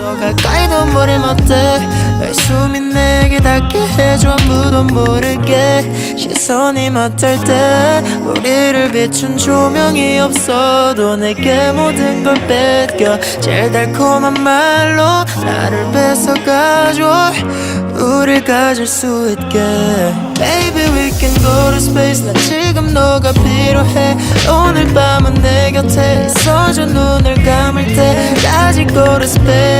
있어 가까이 눈물이 못해 내 숨이 내게 닿게 해줘. 아무도 모르게 시선이 맞닿을 때 우리를 비춘 조명이 없어도 내게 모든 걸 뺏겨. 제일 달콤한 말로 나를 뺏어가줘. 우릴 가질 수 있게. Baby we can go to space. 난 지금 너가 필요해. 오늘 밤은 내 곁에 있어줘. 눈을 감을 때까지 go to space